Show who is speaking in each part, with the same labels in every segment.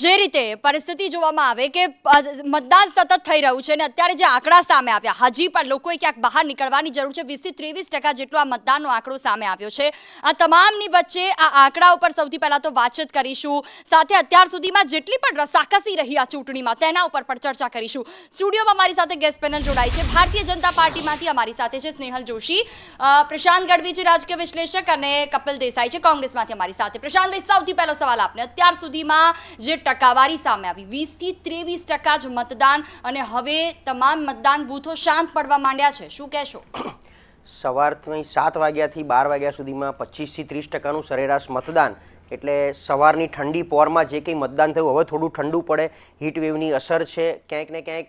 Speaker 1: જે રીતે પરિસ્થિતિ જોવામાં આવે કે મતદાન સતત થઈ રહ્યું છે અને અત્યારે જે આંકડા સામે આવ્યા, હજી પણ લોકોએ ક્યાંક બહાર નીકળવાની જરૂર છે. વીસથી ત્રેવીસ ટકા જેટલો આ મતદાનનો આંકડો સામે આવ્યો છે. આ તમામની વચ્ચે આ આંકડા ઉપર સૌથી પહેલાં તો વાતચીત કરીશું. સાથે અત્યાર સુધીમાં જેટલી પણ રસાકસી રહી આ ચૂંટણીમાં, તેના ઉપર પણ ચર્ચા કરીશું. સ્ટુડિયોમાં મારી સાથે ગેસ્ટ પેનલ જોડાઈ છે. ભારતીય જનતા પાર્ટીમાંથી અમારી સાથે છે સ્નેહલ જોશી પ્રશાંત ગઢવી છે રાજકીય વિશ્લેષક અને કપિલ દેસાઈ છે કોંગ્રેસમાંથી અમારી સાથે. પ્રશાંતભાઈ, સૌથી પહેલો સવાલ આપને. અત્યાર સુધીમાં જે ટકાવારી સામે આવી. વીસથી ત્રેવીસ ટકા જ મતદાન અને હવે તમામ મતદાન બૂથો શાંત પડવા માંડ્યા છે. શું કહેશો?
Speaker 2: સવારથી સાત વાગ્યાથી બાર વાગ્યા સુધીમાં પચીસથી ત્રીસ ટકાનું સરેરાશ મતદાન એટલે સવારની ઠંડી પોરમાં જે કંઈ મતદાન થયું હવે થોડું ઠંડુ પડે હીટ વેવની અસર છે. ક્યાંક ને ક્યાંક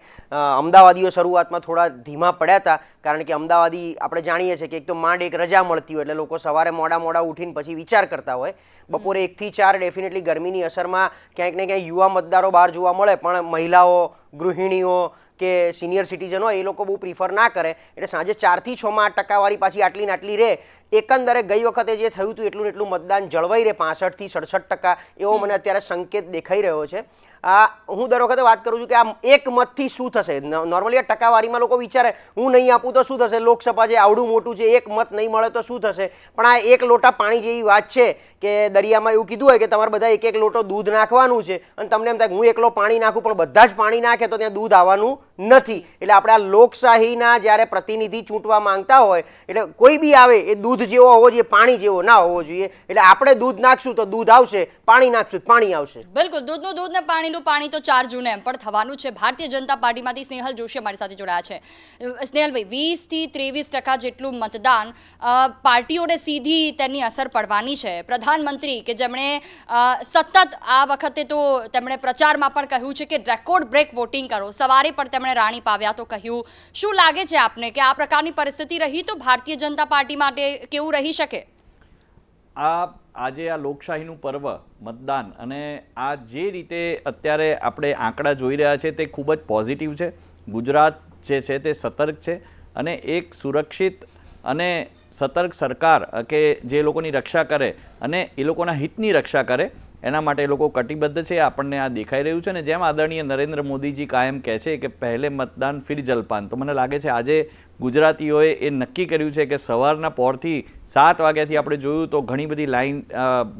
Speaker 2: અમદાવાદીઓ શરૂઆતમાં થોડા ધીમા પડ્યા હતા કારણ કે અમદાવાદી આપણે જાણીએ છીએ કે એક તો માંડ એક રજા મળતી હોય એટલે લોકો સવારે મોડા મોડા ઉઠીને પછી વિચાર કરતા હોય. બપોરે એકથી ચાર ડેફિનેટલી ગરમીની અસરમાં ક્યાંક ને ક્યાંક યુવા મતદારો બહાર જોવા મળે પણ મહિલાઓ ગૃહિણીઓ કે સિનિયર સિટીઝનો એ લોકો બહુ પ્રિફર ના કરે. એટલે સાંજે ચારથી છમાં આ ટકાવારી પાછી આટલી ને આટલી રહે એકંદરે ગઈ વખતે જે થયું હતું એટલું એટલું મતદાન જળવાઈ રહે પાસઠથી સડસઠ ટકા એવો મને અત્યારે સંકેત દેખાઈ રહ્યો છે. હું દર વખતે વાત કરું છું કે આ એક મતથી શું થશે? નોર્મલી આ ટકાવારીમાં લોકો વિચારે, હું નહીં આપું તો શું થશે? લોકસભા જે આવડું મોટું છે, એક મત નહીં મળે તો શું થશે? પણ આ એક લોટા પાણી જેવી વાત છે કે દરિયામાં એવું કીધું હોય કે તમારે બધા એક એક લોટો દૂધ નાખવાનું છે અને તમને એમ થાય હું એકલો પાણી નાખું, પણ બધા જ પાણી નાખે તો ત્યાં દૂધ આવવાનું નથી. એટલે આપણે આ લોકશાહીના જ્યારે પ્રતિનિધિ ચૂંટવા માંગતા હોય, એટલે કોઈ બી આવે, એ દૂધ જેવો હોવો જોઈએ, પાણી જેવો ના હોવો જોઈએ. એટલે આપણે દૂધ નાખશું તો દૂધ આવશે, પાણી નાખશું પાણી આવશે.
Speaker 1: બિલકુલ, દૂધનું દૂધ ને પાણીનું પાણી તો ચાર જૂને એમ પણ થવાનું છે. ભારતીય જનતા પાર્ટીમાંથી સ્નેહલ જોશી અમારી સાથે જોડાયા છે. સ્નેહલભાઈ, વીસથી ત્રેવીસ ટકા જેટલું મતદાન પાર્ટીઓને સીધી તેની અસર પડવાની છે. પ્રધાનમંત્રી કે જેમણે સતત આ વખતે તો તેમણે પ્રચારમાં પણ કહ્યું છે કે રેકોર્ડ બ્રેક વોટિંગ કરો. સવારે પણ તેમણે રાણી પાવ્યા તો કહ્યું. શું લાગે છે આપને કે આ પ્રકારની પરિસ્થિતિ રહી તો ભારતીય જનતા પાર્ટી માટે કેવું રહી શકે?
Speaker 3: આ આજે આ લોકશાહીનું પર્વ, મતદાન અને આ જે રીતે અત્યારે આપણે આંકડા જોઈ રહ્યા છે તે ખૂબ જ પોઝિટિવ છે. ગુજરાત જે છે તે સતર્ક છે અને એક સુરક્ષિત અને સતર્ક સરકાર કે જે લોકોની રક્ષા કરે અને એ લોકોના હિતની રક્ષા કરે એના માટે એ લોકો કટિબદ્ધ છે, આપણને આ દેખાઈ રહ્યું છે અને જેમ આદરણીય નરેન્દ્ર મોદીજી કાયમ કહે છે કે પહેલે મતદાન ફિર જલપાન. તો મને લાગે છે આજે ગુજરાતીઓએ એ નક્કી કર્યું છે કે સવારના પોરથી સાત વાગ્યાથી આપણે જોયું તો ઘણી બધી લાઈન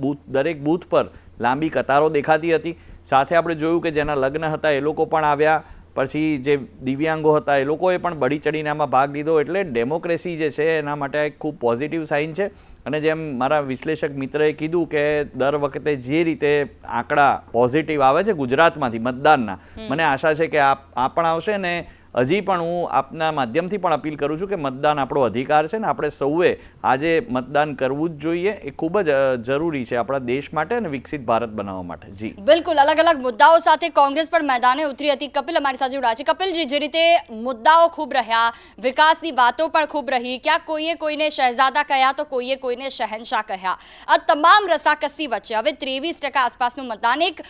Speaker 3: બૂથ, દરેક બૂથ પર લાંબી કતારો દેખાતી હતી. સાથે આપણે જોયું કે જેના લગ્ન હતા એ લોકો પણ આવ્યા. પછી જે દિવ્યાંગો હતા એ લોકોએ પણ બળી ચડીને આમાં ભાગ લીધો. એટલે ડેમોક્રેસી જે છે એના માટે એક ખૂબ પોઝિટિવ સાઇન છે. અને જેમ મારા વિશ્લેષક મિત્રએ કીધું કે દર વખતે જે રીતે આંકડા પોઝિટિવ આવે છે ગુજરાતમાંથી મતદાનના મને આશા છે કે આ આ પણ આવશે ને હજી પણ હું આપના માધ્યમથી પણ અપીલ કરું છું કે મતદાન આપણો અધિકાર છે ને આપણે સૌએ આજે મતદાન કરવું જ જોઈએ. એ ખૂબ જ જરૂરી છે આપણા દેશ માટે અને વિકસિત ભારત બનાવવા માટે. જી.
Speaker 1: બિલકુલ. અલગ અલગ મુદ્દાઓ સાથે કોંગ્રેસ પણ મેદાને ઉતરી હતી. કપિલ અમારી સાથે જોડાયા છે. કપિલજી, જે રીતે મુદ્દાઓ ખૂબ રહ્યા, વિકાસની વાતો પણ ખૂબ રહી, ક્યાંક કોઈએ કોઈને શહેજાદા કહ્યા તો કોઈએ કોઈને શહેનશાહ કહ્યા. આ તમામ રસાકસી વચ્ચે હવે ત્રેવીસ ટકા આસપાસનું મતદાન એક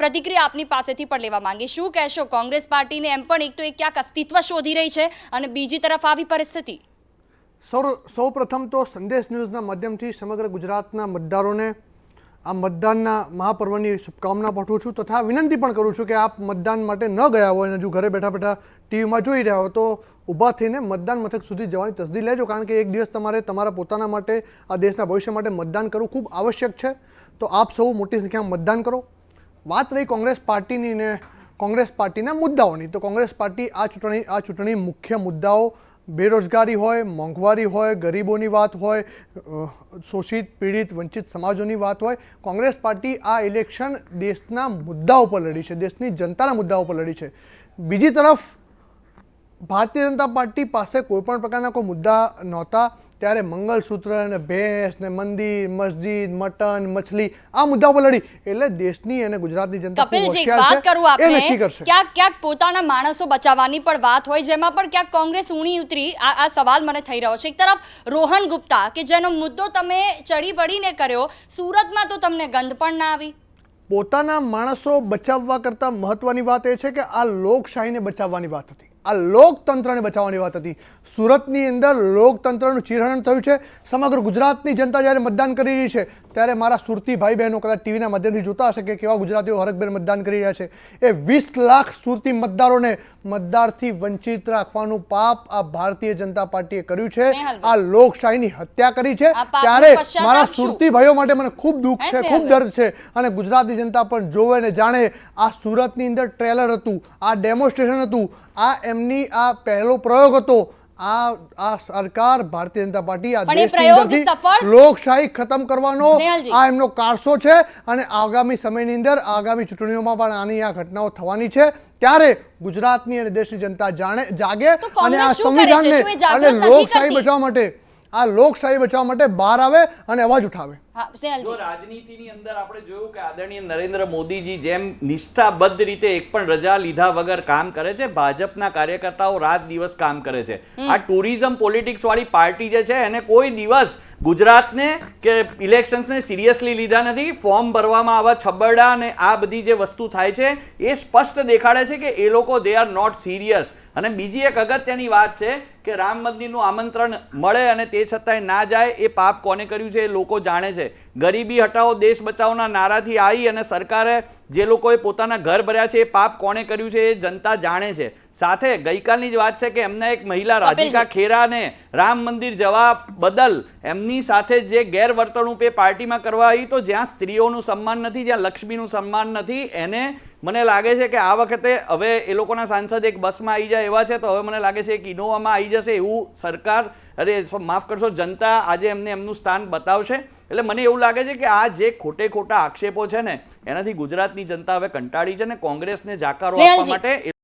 Speaker 1: પ્રતિક્રિયા આપની પાસેથી પણ લેવા માંગી શું કહેશો કોંગ્રેસ પાર્ટીને એમ પણ એક તો એક ક્યાંક અસ્તિત્વ શોધી રહી છે અને બીજી તરફ આવી પરિસ્થિતિ.
Speaker 4: સૌ સૌ પ્રથમ તો સંદેશ ન્યૂઝના માધ્યમથી સમગ્ર ગુજરાતના મતદારોને આ મતદાનના મહાપર્વની શુભકામના પાઠવું છું તથા વિનંતી પણ કરું છું કે આપ મતદાન માટે ન ગયા હોય અને જો ઘરે બેઠા બેઠા ટીવીમાં જોઈ રહ્યા હો તો ઊભા થઈને મતદાન મથક સુધી જવાની તસદી લેજો કારણ કે એક દિવસ તમારે તમારા પોતાના માટે, આ દેશના ભવિષ્ય માટે મતદાન કરવું ખૂબ આવશ્યક છે. તો આપ સૌ મોટી સંખ્યામાં મતદાન કરો. વાત રહી કોંગ્રેસ પાર્ટીની ને કોંગ્રેસ પાર્ટીના મુદ્દાઓની. તો કોંગ્રેસ પાર્ટી આ ચૂંટણી આ ચૂંટણી મુખ્ય મુદ્દાઓ, બેરોજગારી હોય, મોંઘવારી હોય, ગરીબોની વાત હોય શોષિત, પીડિત, વંચિત સમાજોની વાત હોય, કોંગ્રેસ પાર્ટી આ ઇલેક્શન દેશના મુદ્દાઓ પર લડી છે, દેશની જનતાના મુદ્દાઓ ઉપર લડી છે. બીજી તરફ, ભારતીય જનતા પાર્ટી પાસે કોઈપણ પ્રકારના કોઈ મુદ્દા નહોતા. ત્યારે મંગળસૂત્ર અને ભેંસ ને મંદિર મસ્જિદ મટન મછલી આ મુદ્દા પર લડી. એટલે દેશની અને ગુજરાતની જનતા ખૂબ
Speaker 1: કપિલજી એક
Speaker 4: હોશિયાર
Speaker 1: વાત કરું આપણે ક્યાંક ક્યાંક પોતાના માણસો બચાવવાની પણ વાત હોય જેમાં પણ ક્યાંક કોંગ્રેસ ઊણી ઉતરી આ આ સવાલ મને થઈ રહ્યો છે. એક તરફ રોહન ગુપ્તા કે જેનો મુદ્દો તમે ચડી વળીને કર્યો સુરતમાં તો તમને ગંધ પણ ના આવી?
Speaker 4: પોતાના માણસો બચાવવા કરતાં મહત્વની વાત એ છે કે આ લોકશાહીને બચાવવાની વાત હતી. આ લોકતંત્રને બચાવવાની વાત હતી. સુરતની અંદર લોકતંત્રનું ચિહરણ થયું છે. સમગ્ર ગુજરાતની જનતા જ્યારે મતદાન કરી રહી છે ત્યારે મારા સુરતી ભાઈ બહેનો કદાચ ટીવીના માધ્યમથી જોતા હશે કે કેવા ગુજરાતીઓ હરકભેર મતદાન કરી રહ્યા છે. એ વીસ લાખ સુરતી મતદારોને મતદારથી વંચિત રાખવાનું પાપ આ ભારતીય જનતા પાર્ટીએ કર્યું છે. આ લોકશાહીની હત્યા કરી છે. ત્યારે મારા સુરતી ભાઈઓ માટે મને ખૂબ દુઃખ છે ખૂબ દર્દ છે અને ગુજરાતી જનતા પણ જોવે ને જાણે આ સુરતની અંદર ટ્રેલર હતું આ ડેમોન્સ્ટ્રેશન હતું આ એમની આ પહેલો પ્રયોગ હતો આ આ સરકાર ભારતીય જનતા પાર્ટી આ દેશની? લોકશાહી ખતમ કરવાનો આ એમનો કારસો છે અને આગામી સમયની અંદર આગામી ચૂંટણીઓમાં પણ આની આ ઘટનાઓ થવાની છે ત્યારે ગુજરાતની અને દેશની જનતા જાણે જાગે અને આ સંવિધાનને અને લોકશાહી? બચાવવા માટે આ લોકશાહી બચાવવા માટે બહાર આવે અને અવાજ ઉઠાવે.
Speaker 3: જો રાજનીતિની અંદર આપણે જોયું કે આદરણીય નરેન્દ્ર મોદીજી જેમ નિષ્ઠાબદ્ધ રીતે એક પણ રજા લીધા વગર કામ કરે છે ભાજપના કાર્યકર્તાઓ રાત દિવસ કામ કરે છે. આ ટુરિઝમ પોલિટિક્સ વાળી પાર્ટી જે છે એને કોઈ દિવસ ગુજરાતને કે ઇલેક્શન્સને સિરિયસલી લીધા નથી, ફોર્મ ભરવામાં આવા છબરડા અને આ બધી જે વસ્તુ થાય છે, એ સ્પષ્ટ દેખાડે છે કે એ લોકો દે આર નોટ સિરિયસ અને બીજી એક અગત્યની વાત છે કે રામ મંદિરનું આમંત્રણ મળે અને તે છતાંય ના જાય, એ પાપ કોને કર્યું છે, એ લોકો જાણે છે. ગરીબી હટાવો દેશ બચાવોના નારાથી આવી અને સરકારે જે લોકોએ પોતાના ઘર ભર્યા છે એ પાપ કોણે કર્યું છે એ જનતા જાણે છે સાથે ગઈકાલની જ વાત છે કે એમના એક મહિલા. રાધિકા ખેરાને રામ મંદિર જવા બદલ એમની સાથે જે ગેરવર્તણૂક એ પાર્ટીમાં કરવા આવી તો જ્યાં સ્ત્રીઓનું સન્માન નથી જ્યાં લક્ષ્મીનું સન્માન નથી એને મને લાગે છે કે આ વખતે હવે એ લોકોના સાંસદ એક બસમાં આવી જાય એવા છે તો હવે મને લાગે છે એક ઇનોવામાં આવી જશે એવું સરકાર અરે માફ કરશો જનતા આજે એમને એમનું સ્થાન બતાવશે એટલે મને એવું લાગે છે કે આ જે ખોટે ખોટા આક્ષેપો છે ને એનાથી ગુજરાતની જનતા હવે કંટાળી છે ને કોંગ્રેસને જાકારો આપવા માટે